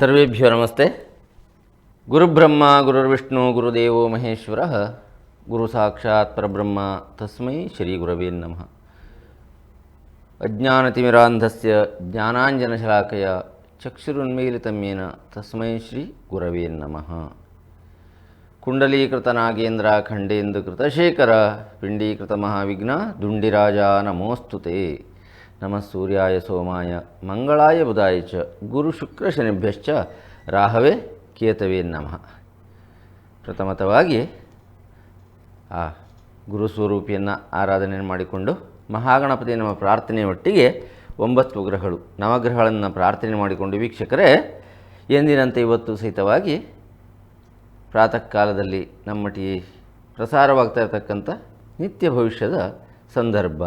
సర్వేభ్యో నమస్తే. గురుబ్రహ్మ గురుర్విష్ణు గురుదేవో మహేశ్వర గురు సాక్షాత్ పరబ్రహ్మ తస్మై శ్రీ గురవే నమ. అజ్ఞానతిమిరాంధస్య జ్ఞానాంజనశలాకయ చక్షురున్మీలితమేన తస్మై శ్రీ గురవే నమ. ಕುಂಡಲೀಕೃತ ನಾಗೇಂದ್ರ ಖಂಡೇಂದು ಕೃತಶೇಖರ ಪಿಂಡೀಕೃತ ಮಹಾವಿಘ್ನ ದುಂಡಿರಾಜ ನಮೋಸ್ತುತೆ ನಮಃ ಸೂರ್ಯಾಯ ಸೋಮಾಯ, ಮಂಗಳಾಯ ಬುಧಾಯ ಚ, ಗುರು ಶುಕ್ರ ಶನಿಭ್ಯಶ್ಚ ರಾಹವೇ ಕೇತವೇ ನಮಃ. ಪ್ರಥಮತವಾಗಿ ಆ ಗುರು ಸ್ವರೂಪಿಯನ್ನು ಆರಾಧನೆ ಮಾಡಿಕೊಂಡು ಮಹಾಗಣಪತಿ ನಮ್ಮ ಪ್ರಾರ್ಥನೆ ಒಟ್ಟಿಗೆ ಒಂಬತ್ತು ಗ್ರಹಗಳು, ನವಗ್ರಹಗಳನ್ನು ಪ್ರಾರ್ಥನೆ ಮಾಡಿಕೊಂಡು ವೀಕ್ಷಕರೇ, ಎಂದಿನಂತೆ ಇವತ್ತು ಸಹಿತವಾಗಿ ಪ್ರಾತಃ ಕಾಲದಲ್ಲಿ ನಮ್ಮ ಟಿ ಪ್ರಸಾರವಾಗ್ತಾ ಇರತಕ್ಕಂಥ ನಿತ್ಯ ಭವಿಷ್ಯದ ಸಂದರ್ಭ.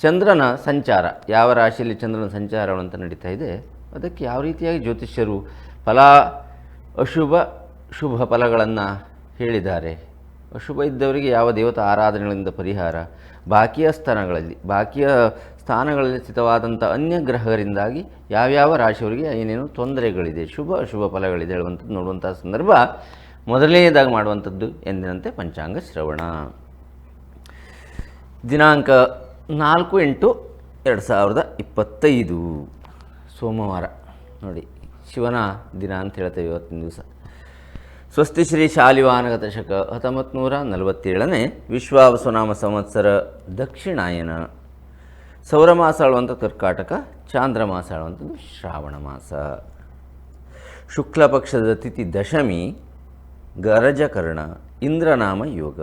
ಚಂದ್ರನ ಸಂಚಾರ, ಯಾವ ರಾಶಿಯಲ್ಲಿ ಚಂದ್ರನ ಸಂಚಾರ ಅಂತ ನಡೀತಾ ಇದೆ, ಅದಕ್ಕೆ ಯಾವ ರೀತಿಯಾಗಿ ಜ್ಯೋತಿಷ್ಯರು ಫಲ, ಅಶುಭ, ಶುಭ ಫಲಗಳನ್ನು ಹೇಳಿದ್ದಾರೆ. ಅಶುಭ ಇದ್ದವರಿಗೆ ಯಾವ ದೇವತಾ ಆರಾಧನೆಗಳಿಂದ ಪರಿಹಾರ, ಬಾಕಿಯ ಸ್ಥಾನಗಳಲ್ಲಿ, ಬಾಕಿಯ ಸ್ಥಾನಗಳಲ್ಲಿ ಸ್ಥಿತವಾದಂಥ ಅನ್ಯ ಗ್ರಹಗಳಿಂದಾಗಿ ಯಾವ್ಯಾವ ರಾಶಿಯವರಿಗೆ ಏನೇನು ತೊಂದರೆಗಳಿದೆ, ಶುಭ ಅಶುಭ ಫಲಗಳಿದೆ ಹೇಳುವಂಥದ್ದು ನೋಡುವಂಥ ಸಂದರ್ಭ. ಮೊದಲನೆಯದಾಗಿ ಮಾಡುವಂಥದ್ದು ಎಂದಿನಂತೆ ಪಂಚಾಂಗ ಶ್ರವಣ. ದಿನಾಂಕ ನಾಲ್ಕು ಎಂಟು ಎರಡು ಸಾವಿರದ ಇಪ್ಪತ್ತೈದು. ಸೋಮವಾರ. ನೋಡಿ, ಶಿವನ ದಿನ ಅಂತ ಹೇಳ್ತೇವೆ ಇವತ್ತಿನ ದಿವಸ. ಸ್ವಸ್ತಿ ಶ್ರೀ ಶಾಲಿವಾನಗತ ಶಕ ಹತ್ತೊಂಬತ್ತು ನೂರ ನಲವತ್ತೇಳನೇ ವಿಶ್ವಾವಸುನಾಮ ಸಂವತ್ಸರ ದಕ್ಷಿಣಾಯನ. ಸೌರಮಾಸ ಆಳುವಂಥ ಕರ್ಕಾಟಕ ಚಾಂದ್ರಮಾಸ ಆಳುವಂಥದ್ದು ಶ್ರಾವಣ ಮಾಸ. ಶುಕ್ಲ ಪಕ್ಷದ ತಿಥಿ ದಶಮಿ, ಗರಜಕರ್ಣ, ಇಂದ್ರನಾಮ ಯೋಗ.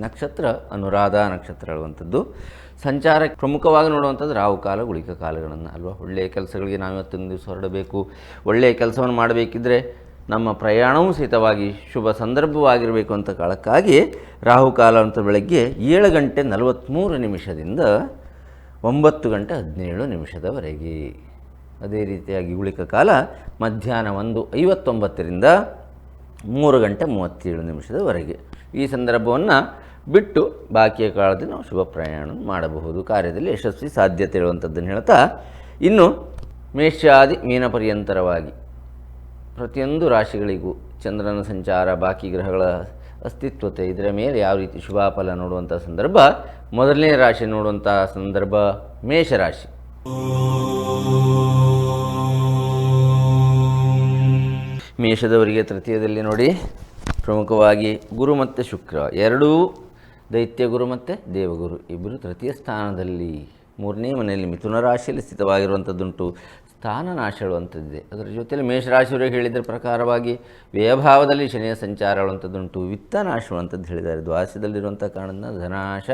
ನಕ್ಷತ್ರ, ಅನುರಾಧ ನಕ್ಷತ್ರ ಹೇಳುವಂಥದ್ದು ಸಂಚಾರ ಪ್ರಮುಖವಾಗಿ ನೋಡುವಂಥದ್ದು ರಾವು ಕಾಲ, ಗುಳಿಕ ಕಾಲಗಳನ್ನು ಅಲ್ವಾ? ಒಳ್ಳೆಯ ಕೆಲಸಗಳಿಗೆ ನಾವು ಇವತ್ತಿನ ದಿವಸ ಹೊರಡಬೇಕು. ಒಳ್ಳೆಯ ಕೆಲಸವನ್ನು ಮಾಡಬೇಕಿದ್ರೆ ನಮ್ಮ ಪ್ರಯಾಣವೂ ಸಹಿತವಾಗಿ ಶುಭ ಸಂದರ್ಭವಾಗಿರಬೇಕು ಅಂತ ಕಾಲಕ್ಕಾಗಿ ರಾಹುಕಾಲ ಅಂತ ಬೆಳಗ್ಗೆ ಏಳು ಗಂಟೆ ನಲವತ್ತ್ಮೂರು ನಿಮಿಷದಿಂದ ಒಂಬತ್ತು ಗಂಟೆ ಹದಿನೇಳು ನಿಮಿಷದವರೆಗೆ. ಅದೇ ರೀತಿಯಾಗಿ ಉಳಿಕ ಕಾಲ ಮಧ್ಯಾಹ್ನ ಒಂದು ಐವತ್ತೊಂಬತ್ತರಿಂದ ಮೂರು ಗಂಟೆ ಮೂವತ್ತೇಳು ನಿಮಿಷದವರೆಗೆ. ಈ ಸಂದರ್ಭವನ್ನು ಬಿಟ್ಟು ಬಾಕಿಯ ಕಾಲದಲ್ಲಿ ನಾವು ಶುಭ ಪ್ರಯಾಣ ಮಾಡಬಹುದು. ಕಾರ್ಯದಲ್ಲಿ ಯಶಸ್ವಿ ಸಾಧ್ಯತೆ ಇರುವಂಥದ್ದನ್ನು ಹೇಳ್ತಾ, ಇನ್ನು ಮೇಷಾದಿ ಮೀನ ಪರ್ಯಂತರವಾಗಿ ಪ್ರತಿಯೊಂದು ರಾಶಿಗಳಿಗೂ ಚಂದ್ರನ ಸಂಚಾರ, ಬಾಕಿ ಗ್ರಹಗಳ ಅಸ್ತಿತ್ವತೆ ಇದರ ಮೇಲೆ ಯಾವ ರೀತಿ ಶುಭಾಫಲ ನೋಡುವಂಥ ಸಂದರ್ಭ, ಮೊದಲನೇ ರಾಶಿ ನೋಡುವಂಥ ಸಂದರ್ಭ, ಮೇಷರಾಶಿ. ಮೇಷದವರಿಗೆ ತೃತೀಯದಲ್ಲಿ ನೋಡಿ, ಪ್ರಮುಖವಾಗಿ ಗುರು ಮತ್ತು ಶುಕ್ರ, ಎರಡೂ ದೈತ್ಯ ಗುರು ಮತ್ತು ದೇವಗುರು ಇಬ್ಬರು ತೃತೀಯ ಸ್ಥಾನದಲ್ಲಿ ಮೂರನೇ ಮನೆಯಲ್ಲಿ ಮಿಥುನ ರಾಶಿಯಲ್ಲಿ ಸ್ಥಿತವಾಗಿರುವಂಥದ್ದುಂಟು ಸ್ಥಾನ ನಾಶ ಹೇಳುವಂಥದ್ದಿದೆ ಅದರ ಜೊತೆಯಲ್ಲಿ ಮೇಷರಾಶಿಯವರು ಹೇಳಿದ ಪ್ರಕಾರವಾಗಿ ವ್ಯಯಭಾವದಲ್ಲಿ ಶನಿಯ ಸಂಚಾರ ಹೇಳುವಂಥದ್ದುಂಟು ವಿತ್ತನಾಶ ಅಂತದ್ದು ಹೇಳಿದ್ದಾರೆ. ದ್ವಾಸದಲ್ಲಿರುವಂಥ ಕಾರಣದಿಂದ ಧನಾಶ,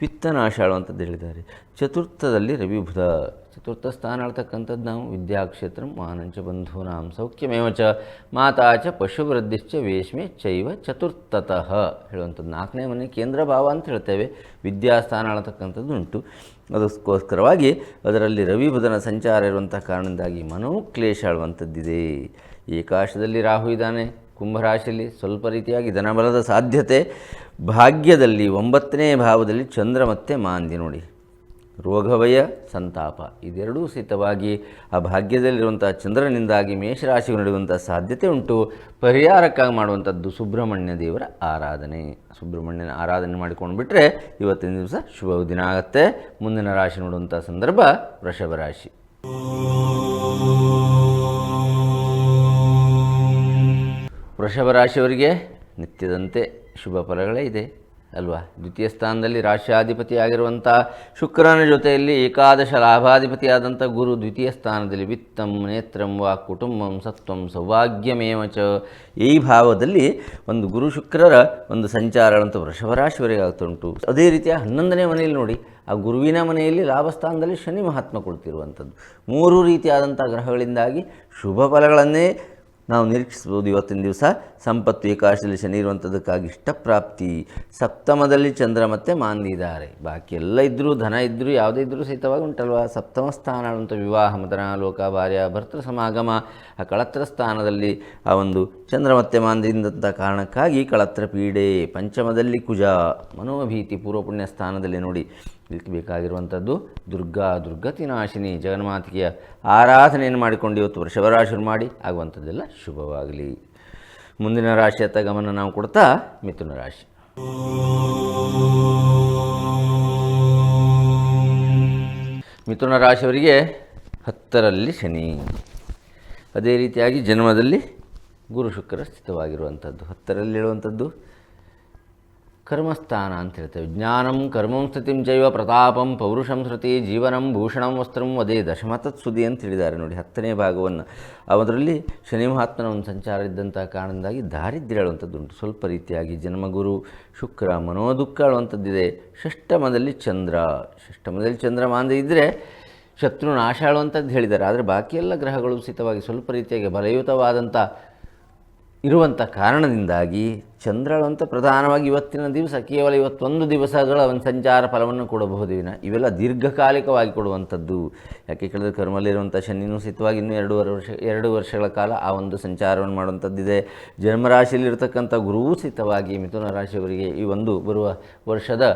ವಿತ್ತನಾಶ ಹೇಳುವಂಥದ್ದು ಹೇಳಿದ್ದಾರೆ. ಚತುರ್ಥದಲ್ಲಿ ರವಿ ಬುಧ, ಚತುರ್ಥ ಸ್ಥಾನ ಹೇಳ್ತಕ್ಕಂಥದ್ದು ನಾವು ವಿದ್ಯಾಕ್ಷೇತ್ರ, ಮಾನಂಚ ಬಂಧೂನಾಂ ಸೌಖ್ಯಮೇವ ಚ, ಮಾತಾ ಚ ಪಶುವೃದ್ಧಿಶ್ಚ ವೇಷ್ಮೆ ಚೈವ ಚತುರ್ಥತಃ ಹೇಳುವಂಥದ್ದು. ನಾಲ್ಕನೇ ಮನೆ ಕೇಂದ್ರ ಭಾವ ಅಂತ ಹೇಳ್ತೇವೆ. ವಿದ್ಯಾಸ್ಥಾನ ಹೇಳ್ತಕ್ಕಂಥದ್ದು ಉಂಟು ಅದಕ್ಕೋಸ್ಕರವಾಗಿ ಅದರಲ್ಲಿ ರವಿ ಬುಧನ ಸಂಚಾರ ಇರುವಂಥ ಕಾರಣದಿಂದಾಗಿ ಮನೋಕ್ಲೇಶ ಆಳುವಂಥದ್ದಿದೆ. ಏಕಾಶದಲ್ಲಿ ರಾಹು ಇದ್ದಾನೆ ಕುಂಭರಾಶಿಯಲ್ಲಿ ಸ್ವಲ್ಪ ರೀತಿಯಾಗಿ ಧನಬಲದ ಸಾಧ್ಯತೆ. ಭಾಗ್ಯದಲ್ಲಿ ಒಂಬತ್ತನೇ ಭಾವದಲ್ಲಿ ಚಂದ್ರ ಮತ್ತೆ ಮಾಂದಿ ನೋಡಿ. ರೋಗವಯ ಸಂತಾಪ. ಇದೆರಡೂ ಸಹಿತವಾಗಿ ಆ ಭಾಗ್ಯದಲ್ಲಿರುವಂಥ ಚಂದ್ರನಿಂದಾಗಿ ಮೇಷರಾಶಿಗೂ ನಡೆಯುವಂಥ ಸಾಧ್ಯತೆ ಉಂಟು. ಪರಿಹಾರಕ್ಕಾಗಿ ಮಾಡುವಂಥದ್ದು ಸುಬ್ರಹ್ಮಣ್ಯ ದೇವರ ಆರಾಧನೆ. ಸುಬ್ರಹ್ಮಣ್ಯನ ಆರಾಧನೆ ಮಾಡಿಕೊಂಡು ಬಿಟ್ಟರೆ ಇವತ್ತಿನ ದಿವಸ ಶುಭ ದಿನ ಆಗುತ್ತೆ. ಮುಂದಿನ ರಾಶಿ ನೋಡುವಂಥ ಸಂದರ್ಭ ವೃಷಭ ರಾಶಿ. ವೃಷಭ ರಾಶಿಯವರಿಗೆ ನಿತ್ಯದಂತೆ ಶುಭ ಫಲಗಳೇ ಇದೆ. ಅಲ್ವಾ? ದ್ವಿತೀಯ ಸ್ಥಾನದಲ್ಲಿ ರಾಶ್ಯಾಧಿಪತಿ ಆಗಿರುವಂಥ ಶುಕ್ರನ ಜೊತೆಯಲ್ಲಿ ಏಕಾದಶ ಲಾಭಾಧಿಪತಿಯಾದಂಥ ಗುರು ದ್ವಿತೀಯ ಸ್ಥಾನದಲ್ಲಿ ವಿತ್ತಂ, ನೇತ್ರಂ ವಾ ಕುಟುಂಬಂ ಸತ್ವಂ ಸೌಭಾಗ್ಯಮೇವ ಚ. ಈ ಭಾವದಲ್ಲಿ ಒಂದು ಗುರು ಶುಕ್ರರ ಒಂದು ಸಂಚಾರಗಳಂತೂ ವೃಷಭ ರಾಶಿವರೆಗೆ ಆಗ್ತುಂಟು ಅದೇ ರೀತಿಯ ಹನ್ನೊಂದನೇ ಮನೆಯಲ್ಲಿ ನೋಡಿ, ಆ ಗುರುವಿನ ಮನೆಯಲ್ಲಿ ಲಾಭಸ್ಥಾನದಲ್ಲಿ ಶನಿ ಮಹಾತ್ಮ ಕೊಡ್ತಿರುವಂಥದ್ದು. ಮೂರು ರೀತಿಯಾದಂಥ ಗ್ರಹಗಳಿಂದಾಗಿ ಶುಭ ಫಲಗಳನ್ನೇ ನಾವು ನಿರೀಕ್ಷಿಸ್ಬೋದು ಇವತ್ತಿನ ದಿವಸ ಸಂಪತ್ತು ಏಕಾಶದಲ್ಲಿ ಶನಿ ಇರುವಂಥದ್ದಕ್ಕಾಗಿ ಇಷ್ಟಪ್ರಾಪ್ತಿ. ಸಪ್ತಮದಲ್ಲಿ ಚಂದ್ರ ಮತ್ತೆ ಮಾಂದಿದ್ದಾರೆ ಬಾಕಿ ಎಲ್ಲ ಇದ್ದರೂ ಧನ ಇದ್ದರೂ ಯಾವುದೇ ಇದ್ದರೂ ಸಹಿತವಾಗಿ ಉಂಟಲ್ವ? ಸಪ್ತಮ ಸ್ಥಾನ ವಿವಾಹ, ಮದನ, ಲೋಕ, ಭಾರ್ಯ, ಭರ್ತೃ ಸಮಾಗಮ, ಆ ಕಳತ್ರ ಸ್ಥಾನದಲ್ಲಿ ಆ ಒಂದು ಚಂದ್ರ ಮತ್ತೆ ಮಾಂದಿಯಿಂದಂಥ ಕಾರಣಕ್ಕಾಗಿ ಕಳತ್ರ ಪೀಡೆ. ಪಂಚಮದಲ್ಲಿ ಕುಜ, ಮನೋಭೀತಿ, ಪೂರ್ವಪುಣ್ಯ ಸ್ಥಾನದಲ್ಲಿ ನೋಡಿ ಇದಕ್ಕೆ ಬೇಕಾಗಿರುವಂಥದ್ದು ದುರ್ಗಾ ದುರ್ಗತಿ ನಾಶಿನಿ ಜಗನ್ಮಾತಿಗೆಯ ಆರಾಧನೆಯನ್ನು ಮಾಡಿಕೊಂಡು ಇವತ್ತು ವೃಷಭರಾಶಿ ಮಾಡಿ ಆಗುವಂಥದ್ದೆಲ್ಲ ಶುಭವಾಗಲಿ. ಮುಂದಿನ ರಾಶಿಯತ್ತ ಗಮನ ನಾವು ಕೊಡ್ತಾ ಮಿಥುನ ರಾಶಿ. ಮಿಥುನ ರಾಶಿಯವರಿಗೆ ಹತ್ತರಲ್ಲಿ ಶನಿ. ಅದೇ ರೀತಿಯಾಗಿ ಜನ್ಮದಲ್ಲಿ ಗುರು ಶುಕ್ರ ಸ್ಥಿತವಾಗಿರುವಂಥದ್ದು. ಹತ್ತರಲ್ಲಿ ಹೇಳುವಂಥದ್ದು ಕರ್ಮಸ್ಥಾನ ಅಂತ ಹೇಳ್ತೇವೆ. ಜ್ಞಾನಂ ಕರ್ಮಂ ಸ್ಥಿತಿಂ ಜೈವ ಪ್ರತಾಪಂ ಪೌರುಷಂ ಶ್ರುತಿ ಜೀವನಂ ಭೂಷಣಂ ವಸ್ತ್ರಂ ಅದೇ ದಶಮತತ್ ಸುದಿ ಅಂತ ಹೇಳಿದ್ದಾರೆ ನೋಡಿ ಹತ್ತನೇ ಭಾಗವನ್ನು. ಅದರಲ್ಲಿ ಶನಿ ಮಹಾತ್ಮನ ಒಂದು ಸಂಚಾರ ಇದ್ದಂಥ ಕಾರಣದಿಂದಾಗಿ ದಾರಿದ್ರ್ಯ ಹೇಳುವಂಥದ್ದುಂಟು ಸ್ವಲ್ಪ ರೀತಿಯಾಗಿ ಜನ್ಮಗುರು, ಶುಕ್ರ, ಮನೋದುಃಖ ಹೇಳುವಂಥದ್ದಿದೆ. ಷಷ್ಟಮದಲ್ಲಿ ಚಂದ್ರ ಷಷ್ಟಮದಲ್ಲಿ ಚಂದ್ರ ಮಾಂದೆ ಇದ್ದರೆ ಶತ್ರು ನಾಶ ಹೇಳುವಂಥದ್ದು ಹೇಳಿದ್ದಾರೆ. ಆದರೆ ಬಾಕಿ ಎಲ್ಲ ಗ್ರಹಗಳು ಸ್ಥಿತವಾಗಿ ಸ್ವಲ್ಪ ರೀತಿಯಾಗಿ ಬಲಯುತವಾದಂಥ ಇರುವಂಥ ಕಾರಣದಿಂದಾಗಿ ಚಂದ್ರಳಂತ ಪ್ರಧಾನವಾಗಿ ಇವತ್ತಿನ ದಿವಸ ಕೇವಲ ಇವತ್ತೊಂದು ದಿವಸಗಳ ಒಂದು ಸಂಚಾರ ಫಲವನ್ನು ಕೊಡಬಹುದು ವಿನ. ಇವೆಲ್ಲ ದೀರ್ಘಕಾಲಿಕವಾಗಿ ಕೊಡುವಂಥದ್ದು. ಯಾಕೆ ಕೇಳಿದ್ರೆ ಕರ್ಮಲ್ಲಿರುವಂಥ ಶನಿನೂ ಸಹಿತವಾಗಿ ಇನ್ನೂ ಎರಡೂವರೆ ವರ್ಷ, ಎರಡು ವರ್ಷಗಳ ಕಾಲ ಆ ಒಂದು ಸಂಚಾರವನ್ನು ಮಾಡುವಂಥದ್ದಿದೆ. ಜನ್ಮರಾಶಿಯಲ್ಲಿರ್ತಕ್ಕಂಥ ಗುರುವೂ ಸಹಿತವಾಗಿ ಮಿಥುನ ರಾಶಿಯವರಿಗೆ ಈ ಒಂದು ಬರುವ ವರ್ಷದ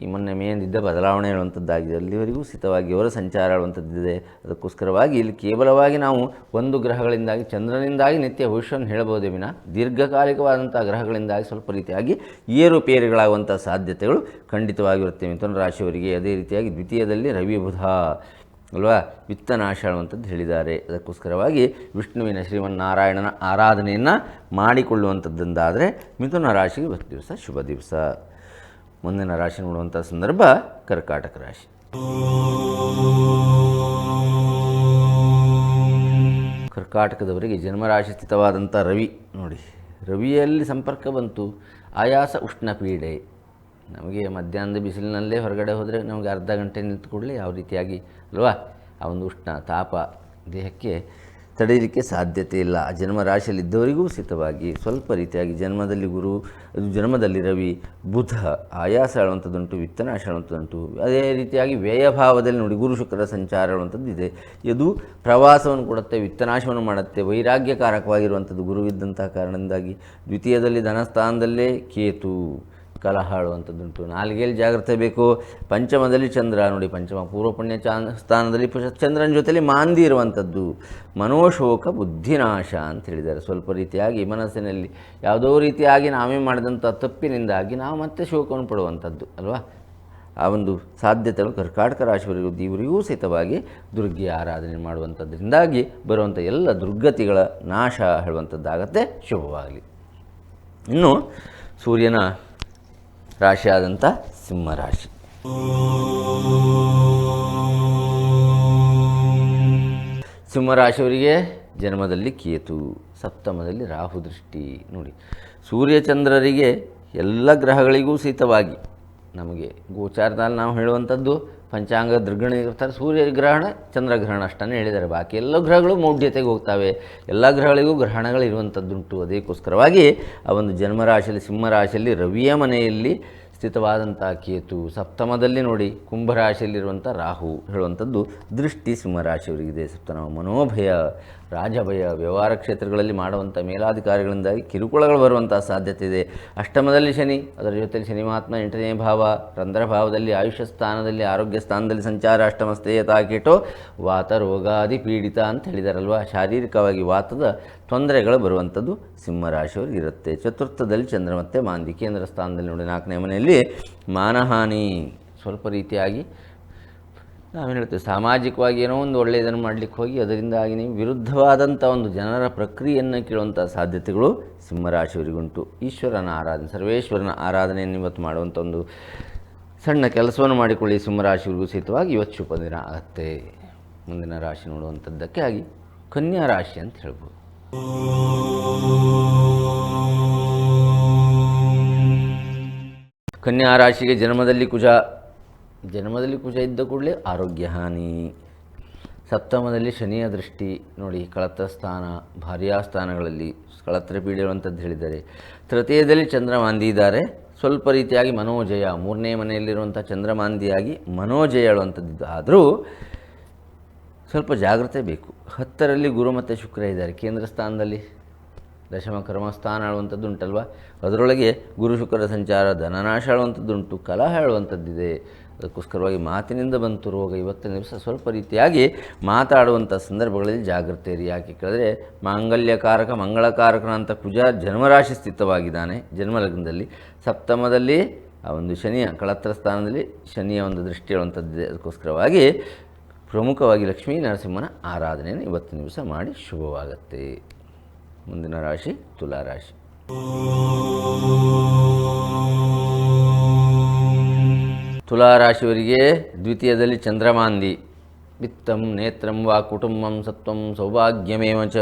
ಈ ಮೊನ್ನೆ ಮೇಂದಿದ್ದ ಬದಲಾವಣೆ ಹೇಳುವಂಥದ್ದಾಗಿದೆ. ಅಲ್ಲಿವರೆಗೂ ಸ್ಥಿತವಾಗಿ ಅವರ ಸಂಚಾರ ಹೇಳುವಂಥದ್ದಿದೆ. ಅದಕ್ಕೋಸ್ಕರವಾಗಿ ಇಲ್ಲಿ ಕೇವಲವಾಗಿ ನಾವು ಒಂದು ಗ್ರಹಗಳಿಂದಾಗಿ, ಚಂದ್ರನಿಂದಾಗಿ ನಿತ್ಯ ಭವಿಷ್ಯವನ್ನು ಹೇಳಬಹುದೇ ವಿನ, ದೀರ್ಘಕಾಲಿಕವಾದಂಥ ಗ್ರಹಗಳಿಂದಾಗಿ ಸ್ವಲ್ಪ ರೀತಿಯಾಗಿ ಏರುಪೇರುಗಳಾಗುವಂಥ ಸಾಧ್ಯತೆಗಳು ಖಂಡಿತವಾಗಿರುತ್ತೆ ಮಿಥುನ ರಾಶಿಯವರಿಗೆ ಅದೇ ರೀತಿಯಾಗಿ ದ್ವಿತೀಯದಲ್ಲಿ ರವಿ ಬುಧ ಅಲ್ವಾ? ವಿತ್ತನಾಶ ಹೇಳುವಂಥದ್ದು ಹೇಳಿದ್ದಾರೆ. ಅದಕ್ಕೋಸ್ಕರವಾಗಿ ವಿಷ್ಣುವಿನ ಶ್ರೀಮನ್ನಾರಾಯಣನ ಆರಾಧನೆಯನ್ನು ಮಾಡಿಕೊಳ್ಳುವಂಥದ್ದೊಂದಾದರೆ ಮಿಥುನ ರಾಶಿಗೆ ಇವತ್ತು ದಿವಸ ಶುಭ ದಿವಸ. ಮುಂದಿನ ರಾಶಿ ನೋಡುವಂಥ ಸಂದರ್ಭ ಕರ್ಕಾಟಕ ರಾಶಿ. ಕರ್ಕಾಟಕದವರಿಗೆ ಜನ್ಮರಾಶಿ ಸ್ಥಿತವಾದಂಥ ರವಿ ನೋಡಿ, ರವಿಯಲ್ಲಿ ಸಂಪರ್ಕ ಬಂತು, ಆಯಾಸ ಉಷ್ಣ ಪೀಡೆ. ನಮಗೆ ಮಧ್ಯಾಹ್ನದ ಬಿಸಿಲಿನಲ್ಲೇ ಹೊರಗಡೆ ಹೋದರೆ ನಮಗೆ ಅರ್ಧ ಗಂಟೆ ನಿಂತು ಕೂಡಲೇ ಯಾವ ರೀತಿಯಾಗಿ ಅಲ್ವಾ? ಆ ಒಂದು ಉಷ್ಣ, ತಾಪ, ದೇಹಕ್ಕೆ ತಡೆಯಲಿಕ್ಕೆ ಸಾಧ್ಯತೆ ಇಲ್ಲ. ಜನ್ಮ ರಾಶಿಯಲ್ಲಿದ್ದವರಿಗೂ ಸಿತವಾಗಿ ಸ್ವಲ್ಪ ರೀತಿಯಾಗಿ ಜನ್ಮದಲ್ಲಿ ಗುರು, ಅದು ಜನ್ಮದಲ್ಲಿ ರವಿ, ಬುಧ, ಆಯಾಸ ಹೇಳುವಂಥದ್ದುಂಟು ವಿತ್ತನಾಶ ಹೇಳುವಂಥದ್ದುಂಟು ಅದೇ ರೀತಿಯಾಗಿ ವ್ಯಯಭಾವದಲ್ಲಿ ನೋಡಿ ಗುರು ಶುಕ್ರ ಸಂಚಾರ ಹೇಳುವಂಥದ್ದು ಇದೆ ಇದು ಪ್ರವಾಸವನ್ನು ಕೊಡುತ್ತೆ, ವಿತ್ತನಾಶವನ್ನು ಮಾಡುತ್ತೆ, ವೈರಾಗ್ಯಕಾರಕವಾಗಿರುವಂಥದ್ದು ಗುರುವಿದ್ದಂತಹ ಕಾರಣದಿಂದಾಗಿ ದ್ವಿತೀಯದಲ್ಲಿ ಧನಸ್ಥಾನದಲ್ಲೇ ಕೇತು. ಕಲಹ ಹೇಳುವಂಥದ್ದುಂಟು ನಾಲ್ಗೆಯಲ್ಲಿ ಜಾಗ್ರತೆ ಬೇಕು. ಪಂಚಮದಲ್ಲಿ ಚಂದ್ರ, ನೋಡಿ ಪಂಚಮ ಪೂರ್ವ ಪುಣ್ಯ ಸ್ಥಾನದಲ್ಲಿ ಪುಷ ಚಂದ್ರನ ಜೊತೆಯಲ್ಲಿ ಮಾಂದಿ ಇರುವಂಥದ್ದು. ಮನೋಶೋಕ ಬುದ್ಧಿನಾಶ ಅಂತ ಹೇಳಿದ್ದಾರೆ. ಸ್ವಲ್ಪ ರೀತಿಯಾಗಿ ಮನಸ್ಸಿನಲ್ಲಿ ಯಾವುದೋ ರೀತಿಯಾಗಿ ನಾವೇ ಮಾಡಿದಂಥ ತಪ್ಪಿನಿಂದಾಗಿ ನಾವು ಮತ್ತೆ ಶೋಕವನ್ನು ಪಡುವಂಥದ್ದು, ಅಲ್ವಾ? ಆ ಒಂದು ಸಾಧ್ಯತೆಗಳು ಕರ್ಕಾಟಕ ರಾಶಿಯವರಿಗೂ ದೇವರಿಗೂ ಸಹಿತವಾಗಿ ದುರ್ಗೆ ಆರಾಧನೆ ಮಾಡುವಂಥದ್ರಿಂದಾಗಿ ಬರುವಂಥ ಎಲ್ಲ ದುರ್ಗತಿಗಳ ನಾಶ ಹೇಳುವಂಥದ್ದಾಗತ್ತೆ. ಶುಭವಾಗಲಿ. ಇನ್ನು ಸೂರ್ಯನ ರಾಶಿಯಾದಂಥ ಸಿಂಹರಾಶಿ ಸಿಂಹರಾಶಿಯವರಿಗೆ ಜನ್ಮದಲ್ಲಿ ಕೇತು, ಸಪ್ತಮದಲ್ಲಿ ರಾಹು ದೃಷ್ಟಿ ನೋಡಿ. ಸೂರ್ಯಚಂದ್ರರಿಗೆ ಎಲ್ಲ ಗ್ರಹಗಳಿಗೂ ಸಹಿತವಾಗಿ ನಮಗೆ ಗೋಚಾರದಲ್ಲಿ ನಾವು ಹೇಳುವಂಥದ್ದು ಪಂಚಾಂಗ ದೃಗ್ಗಣ ಇರ್ತಾರೆ ಸೂರ್ಯಗ್ರಹಣ ಚಂದ್ರಗ್ರಹಣ ಅಷ್ಟನ್ನೇ ಹೇಳಿದ್ದಾರೆ. ಬಾಕಿ ಎಲ್ಲ ಗ್ರಹಗಳು ಮೌಢ್ಯತೆಗೆ ಹೋಗ್ತವೆ. ಎಲ್ಲ ಗ್ರಹಗಳಿಗೂ ಗ್ರಹಣಗಳು ಇರುವಂಥದ್ದುಂಟು. ಅದಕ್ಕೋಸ್ಕರವಾಗಿ ಆ ಒಂದು ಜನ್ಮರಾಶಿಯಲ್ಲಿ, ಸಿಂಹರಾಶಿಯಲ್ಲಿ ರವಿಯ ಮನೆಯಲ್ಲಿ ಸ್ಥಿತವಾದಂಥ ಕೇತು. ಸಪ್ತಮದಲ್ಲಿ ನೋಡಿ, ಕುಂಭರಾಶಿಯಲ್ಲಿರುವಂಥ ರಾಹು. ಹೇಳುವಂಥದ್ದು ದೃಷ್ಟಿ ಸಿಂಹರಾಶಿಯವರಿಗಿದೆ. ಸಪ್ತನ ಮನೋಭಯ. ರಾಜಭಯ ವ್ಯವಹಾರ ಕ್ಷೇತ್ರಗಳಲ್ಲಿ ಮಾಡುವಂಥ ಮೇಲಾಧಿಕಾರಿಗಳಿಂದಾಗಿ ಕಿರುಕುಳಗಳು ಬರುವಂಥ ಸಾಧ್ಯತೆ ಇದೆ. ಅಷ್ಟಮದಲ್ಲಿ ಶನಿ, ಅದರ ಜೊತೆಯಲ್ಲಿ ಶನಿ ಮಹಾತ್ಮ, ಎಂಟನೇ ಭಾವ, ರಂಧ್ರ ಭಾವದಲ್ಲಿ ಆಯುಷ್ಯ ಸ್ಥಾನದಲ್ಲಿ ಆರೋಗ್ಯ ಸ್ಥಾನದಲ್ಲಿ ಸಂಚಾರ ಅಷ್ಟಮ ಸ್ಥೇಯತಾ ಕೀಟೋ ವಾತ ರೋಗಾದಿ ಪೀಡಿತ ಅಂತ ಹೇಳಿದಾರಲ್ವ? ಶಾರೀರಿಕವಾಗಿ ವಾತದ ತೊಂದರೆಗಳು ಬರುವಂಥದ್ದು ಸಿಂಹರಾಶಿಯವ್ರಿಗೆ ಇರುತ್ತೆ. ಚತುರ್ಥದಲ್ಲಿ ಚಂದ್ರ ಮತ್ತೆ ಮಾಂದಿ. ಕೇಂದ್ರ ಸ್ಥಾನದಲ್ಲಿ ನೋಡಿ ನಾಲ್ಕನೇ ಮನೆಯಲ್ಲಿ ಮಾನಹಾನಿ. ಸ್ವಲ್ಪ ರೀತಿಯಾಗಿ ನಾವೇನು ಹೇಳ್ತೇವೆ, ಸಾಮಾಜಿಕವಾಗಿ ಏನೋ ಒಂದು ಒಳ್ಳೆಯದನ್ನು ಮಾಡಲಿಕ್ಕೆ ಹೋಗಿ, ಅದರಿಂದಾಗಿ ನೀವು ವಿರುದ್ಧವಾದಂಥ ಒಂದು ಜನರ ಪ್ರಕ್ರಿಯೆಯನ್ನು ಕೇಳುವಂಥ ಸಾಧ್ಯತೆಗಳು ಸಿಂಹರಾಶಿಯವರಿಗುಂಟು. ಈಶ್ವರನ ಆರಾಧನೆ, ಸರ್ವೇಶ್ವರನ ಆರಾಧನೆಯನ್ನು ಇವತ್ತು ಮಾಡುವಂಥ ಒಂದು ಸಣ್ಣ ಕೆಲಸವನ್ನು ಮಾಡಿಕೊಳ್ಳಿ ಸಿಂಹರಾಶಿಯವರಿಗೂ ಸಹಿತವಾಗಿ. ಇವತ್ತು ಶುಭ ದಿನ ಆಗತ್ತೆ. ಮುಂದಿನ ರಾಶಿ ನೋಡುವಂಥದ್ದಕ್ಕೆ ಆಗಿ ಕನ್ಯಾ ರಾಶಿ ಅಂತ ಹೇಳ್ಬೋದು. ಕನ್ಯಾ ರಾಶಿಗೆ ಜನ್ಮದಲ್ಲಿ ಕುಜ ಜನ್ಮದಲ್ಲಿ ಕುಜ ಇದ್ದ ಕೂಡಲೇ ಆರೋಗ್ಯ ಹಾನಿ. ಸಪ್ತಮದಲ್ಲಿ ಶನಿಯ ದೃಷ್ಟಿ. ನೋಡಿ, ಕಳತ್ರ ಸ್ಥಾನ, ಭಾರ್ಯಾ ಸ್ಥಾನಗಳಲ್ಲಿ ಕಳತ್ರ ಪೀಡೆ ಇರುವಂಥದ್ದು ಹೇಳಿದ್ದಾರೆ. ತೃತೀಯದಲ್ಲಿ ಚಂದ್ರಮಾಂದಿ ಇದ್ದಾರೆ. ಸ್ವಲ್ಪ ರೀತಿಯಾಗಿ ಮನೋಜಯ, ಮೂರನೇ ಮನೆಯಲ್ಲಿರುವಂಥ ಚಂದ್ರಮಾಂದಿಯಾಗಿ ಮನೋಜಯ ಹೇಳುವಂಥದ್ದು ಆದರೂ ಸ್ವಲ್ಪ ಜಾಗ್ರತೆ ಬೇಕು. ಹತ್ತರಲ್ಲಿ ಗುರು ಮತ್ತು ಶುಕ್ರ ಇದ್ದಾರೆ. ಕೇಂದ್ರ ಸ್ಥಾನದಲ್ಲಿ ದಶಮ ಕರ್ಮಸ್ಥಾನ ಹೇಳುವಂಥದ್ದು ಉಂಟಲ್ವ ಅದರೊಳಗೆ ಗುರು ಶುಕ್ರ ಸಂಚಾರ, ಧನನಾಶ ಹೇಳುವಂಥದ್ದುಂಟು ಕಲಹ ಹೇಳುವಂಥದ್ದಿದೆ ಅದಕ್ಕೋಸ್ಕರವಾಗಿ ಮಾತಿನಿಂದ ಬಂತು ರೋಗ ಇವತ್ತಿನ ದಿವಸ. ಸ್ವಲ್ಪ ರೀತಿಯಾಗಿ ಮಾತಾಡುವಂಥ ಸಂದರ್ಭಗಳಲ್ಲಿ ಜಾಗ್ರತೆ ಇರಿ. ಯಾಕೆ ಕೇಳಿದ್ರೆ, ಮಾಂಗಲ್ಯಕಾರಕ ಮಂಗಳಕಾರಕನಂಥ ಕುಜ ಜನ್ಮರಾಶಿ ಸ್ಥಿತವಾಗಿದ್ದಾನೆ. ಜನ್ಮಲಗ್ನದಲ್ಲಿ ಸಪ್ತಮದಲ್ಲಿ ಆ ಒಂದು ಶನಿಯ, ಕಳತ್ರ ಸ್ಥಾನದಲ್ಲಿ ಶನಿಯ ಒಂದು ದೃಷ್ಟಿ ಹೇಳುವಂಥದ್ದಿದೆ ಅದಕ್ಕೋಸ್ಕರವಾಗಿ ಪ್ರಮುಖವಾಗಿ ಲಕ್ಷ್ಮೀ ನರಸಿಂಹನ ಆರಾಧನೆಯನ್ನು ಇವತ್ತಿನ ದಿವಸ ಮಾಡಿ ಶುಭವಾಗತ್ತೆ. ಮುಂದಿನ ರಾಶಿ ತುಲಾ ರಾಶಿ. ತುಲಾ ರಾಶಿಯವರಿಗೆ ದ್ವಿತೀಯದಲ್ಲಿ ಚಂದ್ರಮಾಂದಿ. ವಿತ್ತಂ, ನೇತ್ರಂ ವಾ ಕುಟುಂಬಂ ಸತ್ವಂ ಸೌಭಾಗ್ಯಮೇವ ಚ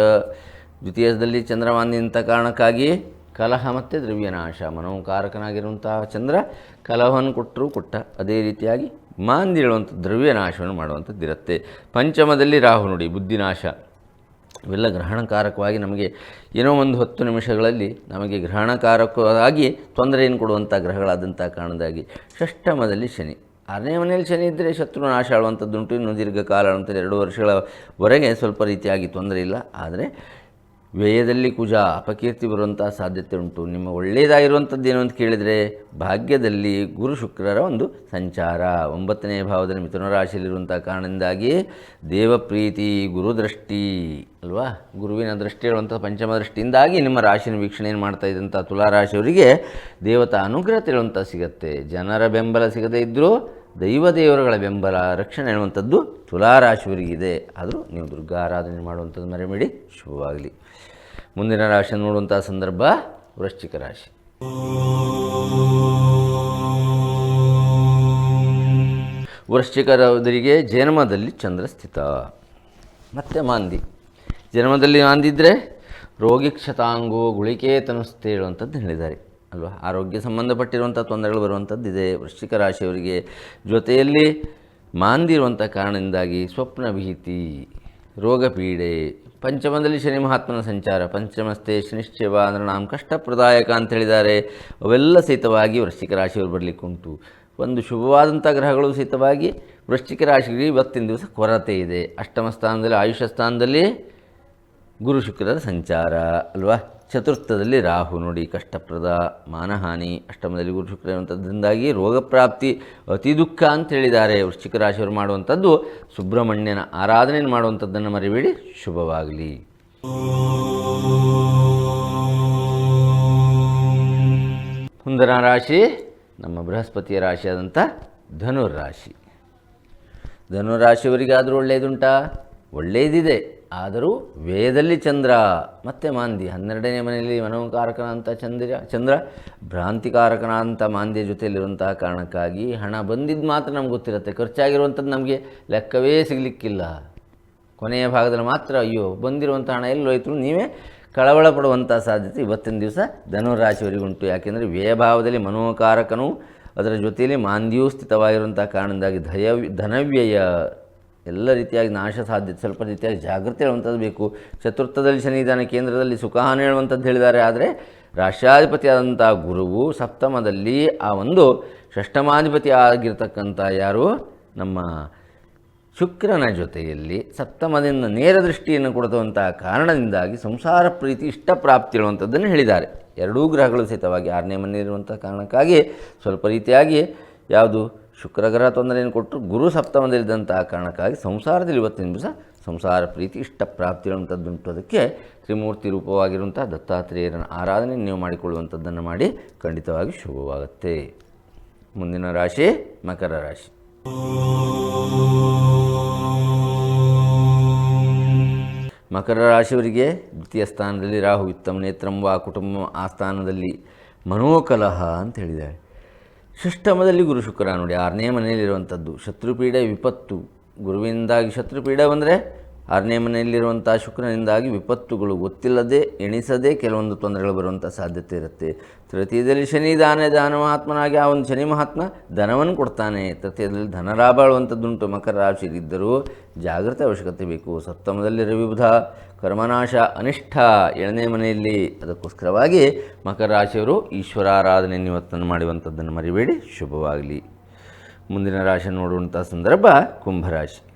ದ್ವಿತೀಯದಲ್ಲಿ ಚಂದ್ರಮಾಂದಿ ಅಂತ ಕಾರಣಕ್ಕಾಗಿ ಕಲಹ ಮತ್ತು ದ್ರವ್ಯನಾಶ. ಮನೋಕಾರಕನಾಗಿರುವಂತಹ ಚಂದ್ರ ಕಲಹವನ್ನು ಕೊಟ್ಟರೂ ಕೊಟ್ಟ. ಅದೇ ರೀತಿಯಾಗಿ ಮಾಂದಿ ಹೇಳುವಂಥ ದ್ರವ್ಯನಾಶವನ್ನು ಮಾಡುವಂಥದ್ದಿರುತ್ತೆ. ಪಂಚಮದಲ್ಲಿ ರಾಹು ನೋಡಿ, ಬುದ್ಧಿನಾಶ. ಇವೆಲ್ಲ ಗ್ರಹಣಕಾರಕವಾಗಿ ನಮಗೆ ಏನೋ ಒಂದು ಹತ್ತು ನಿಮಿಷಗಳಲ್ಲಿ ನಮಗೆ ಗ್ರಹಣಕಾರಕವಾಗಿ ತೊಂದರೆಯನ್ನು ಕೊಡುವಂಥ ಗ್ರಹಗಳಾದಂಥ ಕಾರಣದಾಗಿ ಷಷ್ಠಮದಲ್ಲಿ ಶನಿ. ಆರನೇ ಮನೆಯಲ್ಲಿ ಶನಿ ಇದ್ದರೆ ಶತ್ರು ನಾಶ ಆಳುವಂಥದ್ದುಂಟು. ಇನ್ನು ದೀರ್ಘಕಾಲ ಆಳುವಂಥದ್ದು ಎರಡು ವರ್ಷಗಳವರೆಗೆ ಸ್ವಲ್ಪ ರೀತಿಯಾಗಿ ತೊಂದರೆ ಇಲ್ಲ. ಆದರೆ ವ್ಯಯದಲ್ಲಿ ಕುಜ ಅಪಕೀರ್ತಿ ಬರುವಂಥ ಸಾಧ್ಯತೆ ಉಂಟು. ನಿಮ್ಮ ಒಳ್ಳೆಯದಾಗಿರುವಂಥದ್ದು ಏನು ಅಂತ ಕೇಳಿದರೆ, ಭಾಗ್ಯದಲ್ಲಿ ಗುರು ಶುಕ್ರರ ಒಂದು ಸಂಚಾರ. ಒಂಬತ್ತನೇ ಭಾವದಲ್ಲಿ ಮಿಥುನ ರಾಶಿಯಲ್ಲಿರುವಂಥ ಕಾರಣದಿಂದಾಗಿ ದೇವಪ್ರೀತಿ, ಗುರುದೃಷ್ಟಿ, ಅಲ್ವಾ? ಗುರುವಿನ ದೃಷ್ಟಿ ಹೇಳುವಂಥ ಪಂಚಮ ದೃಷ್ಟಿಯಿಂದಾಗಿ ನಿಮ್ಮ ರಾಶಿನ ವೀಕ್ಷಣೆಯನ್ನು ಮಾಡ್ತಾ ಇದ್ದಂಥ ತುಲಾರಾಶಿಯವರಿಗೆ ದೇವತಾ ಅನುಗ್ರಹ ತಿಳುವಂಥ ಸಿಗತ್ತೆ. ಜನರ ಬೆಂಬಲ ಸಿಗದೇ ಇದ್ದರೂ ದೈವ ದೇವರುಗಳ ಬೆಂಬಲ ರಕ್ಷಣೆ ಹೇಳುವಂಥದ್ದು ತುಲಾರಾಶಿಯವರಿಗಿದೆ ಆದರೂ ನೀವು ದುರ್ಗಾರಾಧನೆ ಮಾಡುವಂಥದ್ದು ಮರೆಬೇಡಿ ಶುಭವಾಗಲಿ. ಮುಂದಿನ ರಾಶಿ ನೋಡುವಂಥ ಸಂದರ್ಭ ವೃಶ್ಚಿಕ ರಾಶಿ. ವೃಶ್ಚಿಕರವರಿಗೆ ಜನ್ಮದಲ್ಲಿ ಚಂದ್ರ ಸ್ಥಿತ ಮತ್ತು ಮಾಂದಿ. ಜನ್ಮದಲ್ಲಿ ಮಾಂದಿದ್ರೆ ರೋಗಿ ಕ್ಷತಾಂಗೋ ಗುಳಿಕೆ ತನುಸ್ತೆ ಹೇಳುವಂಥದ್ದು ಹೇಳಿದ್ದಾರೆ. ಅಲ್ವಾ? ಆರೋಗ್ಯ ಸಂಬಂಧಪಟ್ಟಿರುವಂಥ ತೊಂದರೆಗಳು ಬರುವಂಥದ್ದು ಇದೆ. ವೃಶ್ಚಿಕ ರಾಶಿಯವರಿಗೆ ಜೊತೆಯಲ್ಲಿ ಮಾಂದಿರುವಂಥ ಕಾರಣದಿಂದಾಗಿ ಸ್ವಪ್ನ ಭೀತಿ ರೋಗ ಪೀಡೆ ಪಂಚಮದಲ್ಲಿ ಶನಿ ಮಹಾತ್ಮನ ಸಂಚಾರ. ಪಂಚಮಸ್ಥೆ ಶನಿಶ್ಚಯವ ಅಂದರೆ ನಾಮ ಕಷ್ಟಪ್ರದಾಯಕ ಅಂತ ಹೇಳಿದ್ದಾರೆ. ಅವೆಲ್ಲ ಸಹಿತವಾಗಿ ವೃಶ್ಚಿಕ ರಾಶಿಯವರು ಬರಲಿಕ್ಕುಂಟು ಒಂದು ಶುಭವಾದಂಥ ಗ್ರಹಗಳು ಸಹಿತವಾಗಿ ವೃಶ್ಚಿಕ ರಾಶಿಗಳಿಗೆ ಇವತ್ತಿನ ದಿವಸ ಕೊರತೆ ಇದೆ. ಅಷ್ಟಮ ಸ್ಥಾನದಲ್ಲಿ ಆಯುಷ ಸ್ಥಾನದಲ್ಲಿ ಗುರು ಶುಕ್ರದ ಸಂಚಾರ, ಅಲ್ವಾ? ಚತುರ್ಥದಲ್ಲಿ ರಾಹು ನೋಡಿ ಕಷ್ಟಪ್ರದ ಮಾನಹಾನಿ, ಅಷ್ಟಮದಲ್ಲಿ ಗುರು ಶುಕ್ರ ಇರುವಂಥದ್ದರಿಂದಾಗಿ ರೋಗ ಪ್ರಾಪ್ತಿ ಅತಿ ದುಃಖ ಅಂತ ಹೇಳಿದ್ದಾರೆ. ವೃಶ್ಚಿಕ ರಾಶಿಯವರು ಮಾಡುವಂಥದ್ದು ಸುಬ್ರಹ್ಮಣ್ಯನ ಆರಾಧನೆ ಮಾಡುವಂಥದ್ದನ್ನು ಮರಿಬೇಡಿ. ಶುಭವಾಗಲಿ. ಮುಂದಿನ ರಾಶಿ, ನಮ್ಮ ಬೃಹಸ್ಪತಿಯ ರಾಶಿಯಾದಂಥ ಧನುರಾಶಿ ಧನುರಾಶಿಯವರಿಗಾದರೂ ಒಳ್ಳೆಯದುಂಟಾ ಒಳ್ಳೆಯದಿದೆ ಆದರೂ ವೇದಲ್ಲಿ ಚಂದ್ರ, ಮತ್ತೆ ಮಾಂದಿ ಹನ್ನೆರಡನೇ ಮನೆಯಲ್ಲಿ ಮನೋಕಾರಕನಂಥ ಚಂದ್ರ ಚಂದ್ರ ಭ್ರಾಂತಿಕಾರಕನಾದಂಥ ಮಾಂದಿಯ ಜೊತೆಯಲ್ಲಿರುವಂತಹ ಕಾರಣಕ್ಕಾಗಿ ಹಣ ಬಂದಿದ್ದು ಮಾತ್ರ ನಮ್ಗೆ ಗೊತ್ತಿರುತ್ತೆ. ಖರ್ಚಾಗಿರುವಂಥದ್ದು ನಮಗೆ ಲೆಕ್ಕವೇ ಸಿಗಲಿಕ್ಕಿಲ್ಲ. ಕೊನೆಯ ಭಾಗದಲ್ಲಿ ಮಾತ್ರ ಅಯ್ಯೋ ಬಂದಿರುವಂಥ ಹಣ ಎಲ್ಲೋಯ್ತು ನೀವೇ ಕಳವಳ ಪಡುವಂಥ ಸಾಧ್ಯತೆ ಇವತ್ತಿನ ದಿವಸ ಧನುರಾಶಿಯವರಿಗುಂಟು. ಯಾಕೆಂದರೆ ವ್ಯಯಭಾವದಲ್ಲಿ ಮನೋಕಾರಕನು ಅದರ ಜೊತೆಯಲ್ಲಿ ಮಾಂದ್ಯೂ ಸ್ಥಿತವಾಗಿರುವಂಥ ಕಾರಣದಿಂದಾಗಿ ದಯ ಧನವ್ಯಯ ಎಲ್ಲ ರೀತಿಯಾಗಿ ನಾಶ ಸಾಧ್ಯತೆ, ಸ್ವಲ್ಪ ರೀತಿಯಾಗಿ ಜಾಗೃತಿ ಹೇಳುವಂಥದ್ದು ಬೇಕು. ಚತುರ್ಥದಲ್ಲಿ ಶನಿದಾನ ಕೇಂದ್ರದಲ್ಲಿ ಸುಖಹಾನಿ ಹೇಳುವಂಥದ್ದು ಹೇಳಿದ್ದಾರೆ. ಆದರೆ ರಾಷ್ಟ್ರಾಧಿಪತಿಯಾದಂಥ ಗುರುವು ಸಪ್ತಮದಲ್ಲಿ ಆ ಒಂದು ಷಷ್ಠಮಾಧಿಪತಿ ಆಗಿರ್ತಕ್ಕಂಥ ಯಾರು? ನಮ್ಮ ಶುಕ್ರನ ಜೊತೆಯಲ್ಲಿ ಸಪ್ತಮದಿಂದ ನೇರ ದೃಷ್ಟಿಯನ್ನು ಕೊಡುವಂಥ ಕಾರಣದಿಂದಾಗಿ ಸಂಸಾರ ಪ್ರೀತಿ ಇಷ್ಟ ಪ್ರಾಪ್ತಿ ಹೇಳುವಂಥದ್ದನ್ನು ಹೇಳಿದ್ದಾರೆ. ಎರಡೂ ಗ್ರಹಗಳು ಸಹಿತವಾಗಿ ಆರನೇ ಮನೆಯಲ್ಲಿರುವಂಥ ಕಾರಣಕ್ಕಾಗಿ ಸ್ವಲ್ಪ ರೀತಿಯಾಗಿ ಯಾವುದು? ಶುಕ್ರ ಗ್ರಹ ತೊಂದರೆಯನ್ನು ಕೊಟ್ಟರು? ಗುರು ಸಪ್ತಮದಲ್ಲಿದ್ದಂಥ ಕಾರಣಕ್ಕಾಗಿ ಸಂಸಾರದಲ್ಲಿ ಇವತ್ತಿನ ದಿವಸ ಸಂಸಾರ ಪ್ರೀತಿ, ಇಷ್ಟ ಪ್ರಾಪ್ತಿ ಹೇಳುವಂಥದ್ದುಂಟು ಅದಕ್ಕೆ ತ್ರಿಮೂರ್ತಿ ರೂಪವಾಗಿರುವಂಥ ದತ್ತಾತ್ರೇಯರನ ಆರಾಧನೆ ನೀವು ಮಾಡಿಕೊಳ್ಳುವಂಥದ್ದನ್ನು ಮಾಡಿ ಖಂಡಿತವಾಗಿ ಶುಭವಾಗುತ್ತೆ. ಮುಂದಿನ ರಾಶಿ ಮಕರ ರಾಶಿ. ಮಕರ ರಾಶಿಯವರಿಗೆ ದ್ವಿತೀಯ ಸ್ಥಾನದಲ್ಲಿ ರಾಹು, ವಿತ್ತಮ ನೇತ್ರಂ ವಾ ಕುಟುಂಬ ಆ ಸ್ಥಾನದಲ್ಲಿ ಮನೋಕಲಹ ಅಂತ ಹೇಳಿದ್ದಾರೆ. ಷಷ್ಠಮದಲ್ಲಿ ಗುರು ಶುಕ್ರ ನೋಡಿ ಆರನೇ ಮನೆಯಲ್ಲಿರುವಂಥದ್ದು ಶತ್ರುಪೀಡೆ ವಿಪತ್ತು. ಗುರುವಿನಿಂದಾಗಿ ಶತ್ರುಪೀಡೆ ಬಂದರೆ ಆರನೇ ಮನೆಯಲ್ಲಿರುವಂಥ ಶುಕ್ರನಿಂದಾಗಿ ವಿಪತ್ತುಗಳು ಗೊತ್ತಿಲ್ಲದೆ ಎಣಿಸದೆ ಕೆಲವೊಂದು ತೊಂದರೆಗಳು ಬರುವಂಥ ಸಾಧ್ಯತೆ ಇರುತ್ತೆ. ತೃತೀಯದಲ್ಲಿ ಶನಿ ದಾನ ಮಹಾತ್ಮನಾಗಿ ಆ ಒಂದು ಶನಿ ಮಹಾತ್ಮ ಧನವನ್ನು ಕೊಡ್ತಾನೆ. ತೃತೀಯದಲ್ಲಿ ಧನಲಾಭ ಆಳುವಂಥದ್ದುಂಟು. ಮಕರ ರಾಶಿಯಲ್ಲಿದ್ದರೂ ಜಾಗ್ರತೆ ಅವಶ್ಯಕತೆ ಬೇಕು. ಸಪ್ತಮದಲ್ಲಿ ರವಿಬುಧ ಕರ್ಮನಾಶ, ಅನಿಷ್ಠ ಏಳನೇ ಮನೆಯಲ್ಲಿ. ಅದಕ್ಕೋಸ್ಕರವಾಗಿ ಮಕರ ರಾಶಿಯವರು ಈಶ್ವರಾರಾಧನೆ ನಿವತ್ತನ್ನು ಮಾಡುವಂಥದ್ದನ್ನು ಮರಿಬೇಡಿ. ಶುಭವಾಗಲಿ. ಮುಂದಿನ ರಾಶಿ ನೋಡುವಂಥ ಸಂದರ್ಭ ಕುಂಭರಾಶಿ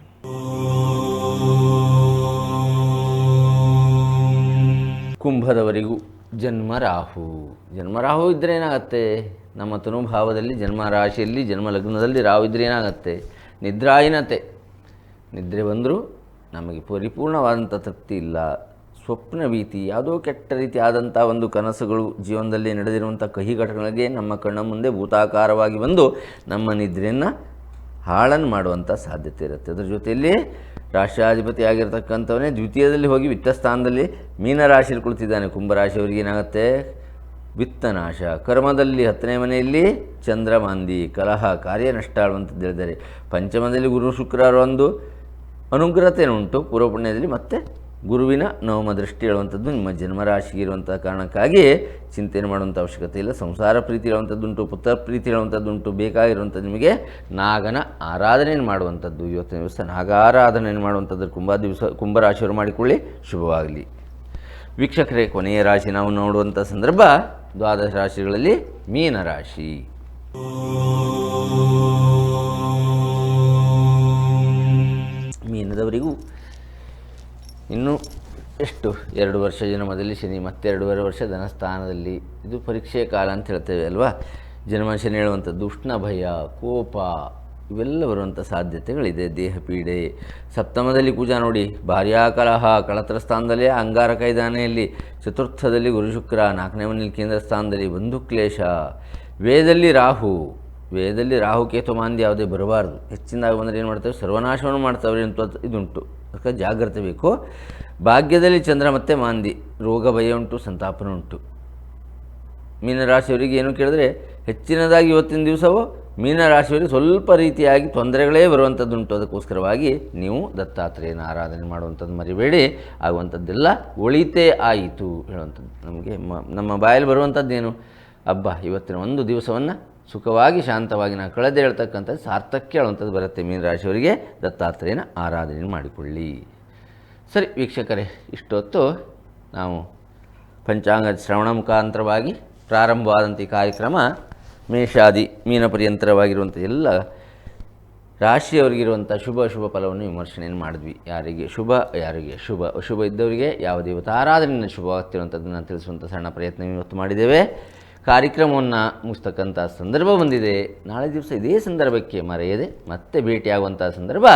ಕುಂಭದವರಿಗೂ ಜನ್ಮರಾಹು ಜನ್ಮರಾಹು ಇದ್ದರೆ ಏನಾಗತ್ತೆ? ನಮ್ಮ ತನುಭಾವದಲ್ಲಿ ಜನ್ಮ ರಾಶಿಯಲ್ಲಿ, ಜನ್ಮ ಲಗ್ನದಲ್ಲಿ ರಾಹು ಇದ್ದರೆ ಏನಾಗತ್ತೆ? ನಿದ್ರಾಹೀನತೆ ನಿದ್ರೆ ಬಂದರೂ ನಮಗೆ ಪರಿಪೂರ್ಣವಾದಂಥ ತೃಪ್ತಿ ಇಲ್ಲ. ಸ್ವಪ್ನ ಭೀತಿ, ಯಾವುದೋ ಕೆಟ್ಟ ರೀತಿ ಆದಂಥ ಒಂದು ಕನಸುಗಳು ಜೀವನದಲ್ಲಿ ನಡೆದಿರುವಂಥ ಕಹಿ ಘಟನೆಗಳಿಗೆ ನಮ್ಮ ಕಣ್ಣ ಮುಂದೆ ಭೂತಾಕಾರವಾಗಿ ಬಂದು ನಮ್ಮ ನಿದ್ರೆಯನ್ನು ಹಾಳನ್ನು ಮಾಡುವಂಥ ಸಾಧ್ಯತೆ ಇರುತ್ತೆ. ಅದರ ಜೊತೆಯಲ್ಲಿ ರಾಷ್ಟ್ರಾಧಿಪತಿ ಆಗಿರ್ತಕ್ಕಂಥವನೇ ದ್ವಿತೀಯದಲ್ಲಿ ಹೋಗಿ ವಿತ್ತ ಸ್ಥಾನದಲ್ಲಿ ಮೀನರಾಶಿಯಲ್ಲಿ ಕುಳಿತಿದ್ದಾನೆ. ಕುಂಭರಾಶಿಯವರಿಗೆ ಏನಾಗುತ್ತೆ? ವಿತ್ತನಾಶ ಕರ್ಮದಲ್ಲಿ ಹತ್ತನೇ ಮನೆಯಲ್ಲಿ ಚಂದ್ರಮಾಂದಿ, ಕಲಹ, ಕಾರ್ಯ ನಷ್ಟ ಆಳುವಂಥದ್ದು ಹೇಳಿದ್ದಾರೆ. ಪಂಚಮದಲ್ಲಿ ಗುರು ಶುಕ್ರವಾರ ಒಂದು ಅನುಗ್ರಹತೆಯುಂಟು ಪೂರ್ವ ಪುಣ್ಯದಲ್ಲಿ ಮತ್ತೆ ಗುರುವಿನ ನವಮ ದೃಷ್ಟಿ ಹೇಳುವಂಥದ್ದು ನಿಮ್ಮ ಜನ್ಮರಾಶಿಗೆ ಇರುವಂಥ ಕಾರಣಕ್ಕಾಗಿ ಚಿಂತನೆ ಮಾಡುವಂಥ ಅವಶ್ಯಕತೆ ಇಲ್ಲ. ಸಂಸಾರ ಪ್ರೀತಿ ಹೇಳುವಂಥದ್ದುಂಟು, ಪುತ್ರ ಪ್ರೀತಿ ಹೇಳುವಂಥದ್ದುಂಟು, ಬೇಕಾಗಿರುವಂಥದ್ದು ನಿಮಗೆ ನಾಗನ ಆರಾಧನೆಯನ್ನು ಮಾಡುವಂಥದ್ದು. ಇವತ್ತಿನ ದಿವಸ ನಾಗಾರಾಧನೆಯನ್ನು ಮಾಡುವಂಥದ್ದು. ಕುಂಭ ದಿವಸ, ಕುಂಭರಾಶಿಯವರು ಮಾಡಿಕೊಳ್ಳಿ. ಶುಭವಾಗಲಿ. ವೀಕ್ಷಕರೇ, ಕೊನೆಯ ರಾಶಿ ನಾವು ನೋಡುವಂಥ ಸಂದರ್ಭ ದ್ವಾದಶ ರಾಶಿಗಳಲ್ಲಿ ಮೀನ ರಾಶಿ. ಮೀನದವರಿಗೂ ಇನ್ನು ಎಷ್ಟು? ಎರಡು ವರ್ಷ ಜನ್ಮದಲ್ಲಿ ಶನಿ, ಮತ್ತೆ ಎರಡೂವರೆ ವರ್ಷ ಧನಸ್ಥಾನದಲ್ಲಿ. ಇದು ಪರೀಕ್ಷೆಯ ಕಾಲ ಅಂತ ಹೇಳ್ತೇವೆ ಅಲ್ವಾ? ಜನ್ಮ ಶನಿ ಹೇಳುವಂಥದ್ದು ಉಷ್ಣ ಭಯ, ಕೋಪ ಇವೆಲ್ಲ ಬರುವಂಥ ಸಾಧ್ಯತೆಗಳಿದೆ. ದೇಹ ಪೀಡೆ. ಸಪ್ತಮದಲ್ಲಿ ಪೂಜಾ ನೋಡಿ. ಭಾರ್ಯಾಕಲಹ ಕಳತ್ರ ಸ್ಥಾನದಲ್ಲಿ ಅಂಗಾರಕ ಕೈದಾನೆಯಲ್ಲಿ. ಇಲ್ಲಿ ಚತುರ್ಥದಲ್ಲಿ ಗುರು ಶುಕ್ರ, ನಾಲ್ಕನೇ ಮನೆಯಲ್ಲಿ ಕೇಂದ್ರ ಸ್ಥಾನದಲ್ಲಿ ಬಂಧು ಕ್ಲೇಶ. ವೇದಲ್ಲಿ ರಾಹು. ವೇದಲ್ಲಿ ರಾಹು ಕೇತು ಮಾಂದಿ ಯಾವುದೇ ಬರಬಾರ್ದು. ಹೆಚ್ಚಿನದಾಗಿ ಬಂದರೆ ಏನು ಮಾಡ್ತೇವೆ? ಸರ್ವನಾಶವನ್ನು ಮಾಡ್ತಾವ್ರೆ ಅಂತ ಇದುಂಟು. ಅದಕ್ಕೆ ಜಾಗ್ರತೆ ಬೇಕು. ಭಾಗ್ಯದಲ್ಲಿ ಚಂದ್ರ ಮತ್ತೆ ಮಾಂದಿ, ರೋಗ, ಭಯ ಉಂಟು, ಸಂತಾಪನ ಉಂಟು. ಮೀನರಾಶಿಯವರಿಗೆ ಏನು ಕೇಳಿದ್ರೆ, ಹೆಚ್ಚಿನದಾಗಿ ಇವತ್ತಿನ ದಿವಸವೂ, ಮೀನರಾಶಿಯವರಿಗೆ ಸ್ವಲ್ಪ ರೀತಿಯಾಗಿ ತೊಂದರೆಗಳೇ ಬರುವಂಥದ್ದುಂಟು. ಅದಕ್ಕೋಸ್ಕರವಾಗಿ ನೀವು ದತ್ತಾತ್ರೇಯನ ಆರಾಧನೆ ಮಾಡುವಂಥದ್ದು ಮರಿಬೇಡಿ. ಆಗುವಂಥದ್ದೆಲ್ಲ ಒಳಿತೇ ಆಯಿತು ಹೇಳುವಂಥದ್ದು. ನಮಗೆ ನಮ್ಮ ಬಾಯಲ್ಲಿ ಬರುವಂಥದ್ದೇನು? ಹಬ್ಬ ಇವತ್ತಿನ ಒಂದು ದಿವಸವನ್ನು ಸುಖವಾಗಿ ಶಾಂತವಾಗಿ ನಾವು ಕಳೆದೇ ಹೇಳ್ತಕ್ಕಂಥದ್ದು ಸಾರ್ಥಕ್ಯ ಹೇಳುವಂಥದ್ದು ಬರುತ್ತೆ ಮೀನರಾಶಿಯವರಿಗೆ ದತ್ತಾತ್ರೇಯನ ಆರಾಧನೆ ಮಾಡಿಕೊಳ್ಳಿ. ಸರಿ ವೀಕ್ಷಕರೇ, ಇಷ್ಟೊತ್ತು ನಾವು ಪಂಚಾಂಗ ಶ್ರವಣ ಮುಖಾಂತರವಾಗಿ ಪ್ರಾರಂಭವಾದಂಥ ಈ ಕಾರ್ಯಕ್ರಮ ಮೇಷಾದಿ ಮೀನ ಪರ್ಯಂತರವಾಗಿರುವಂಥ ಎಲ್ಲ ರಾಶಿಯವರಿಗಿರುವಂಥ ಶುಭ ಶುಭ ಫಲವನ್ನು ವಿಮರ್ಶನೆಯನ್ನು ಮಾಡಿದ್ವಿ. ಯಾರಿಗೆ ಶುಭ ಯಾರಿಗೆ ಶುಭ? ಅಶುಭ ಇದ್ದವರಿಗೆ ಯಾವ ದೇವತಾರಾಧನೆಯನ್ನು ಶುಭ ಶುಭವಾಗ್ತಿರುವಂಥದ್ದನ್ನು ತಿಳಿಸುವಂಥ ಸಣ್ಣ ಪ್ರಯತ್ನ ಇವತ್ತು ಮಾಡಿದ್ದೇವೆ. ಕಾರ್ಯಕ್ರಮವನ್ನು ಮುಗಿಸ್ತಕ್ಕಂಥ ಸಂದರ್ಭ ಬಂದಿದೆ. ನಾಳೆ ದಿವಸ ಇದೇ ಸಂದರ್ಭಕ್ಕೆ ಮರೆಯದೆ ಮತ್ತೆ ಭೇಟಿಯಾಗುವಂಥ ಸಂದರ್ಭ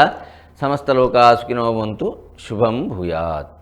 ಸಮಸ್ತ ಲೋಕ ಸುಖಿನೋ ಬಂತು ಶುಭಂ ಭೂಯಾತ್.